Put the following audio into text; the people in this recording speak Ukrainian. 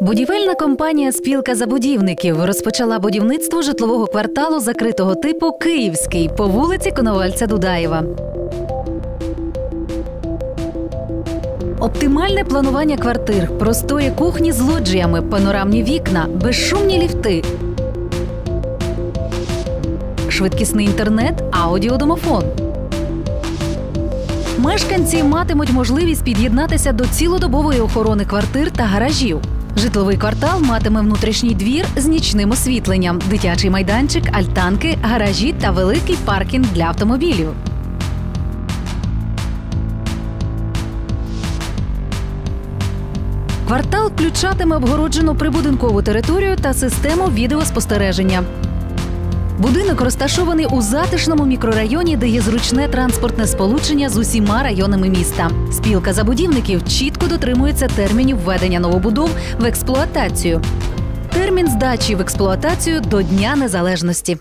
Будівельна компанія Спілка забудівників розпочала будівництво житлового кварталу закритого типу Київський по вулиці Коновальця Дудаєва. Оптимальне планування квартир, простої кухні з лоджіями, панорамні вікна, безшумні ліфти, швидкісний інтернет, аудіодомофон. Мешканці матимуть можливість під'єднатися до цілодобової охорони квартир та гаражів. Житловий квартал матиме внутрішній двір з нічним освітленням, дитячий майданчик, альтанки, гаражі та великий паркінг для автомобілів. Квартал включатиме обгороджену прибудинкову територію та систему відеоспостереження. Будинок розташований у затишному мікрорайоні, де є зручне транспортне сполучення з усіма районами міста. Спілка забудівників чітко дотримується термінів введення новобудов в експлуатацію. Термін здачі в експлуатацію до Дня Незалежності.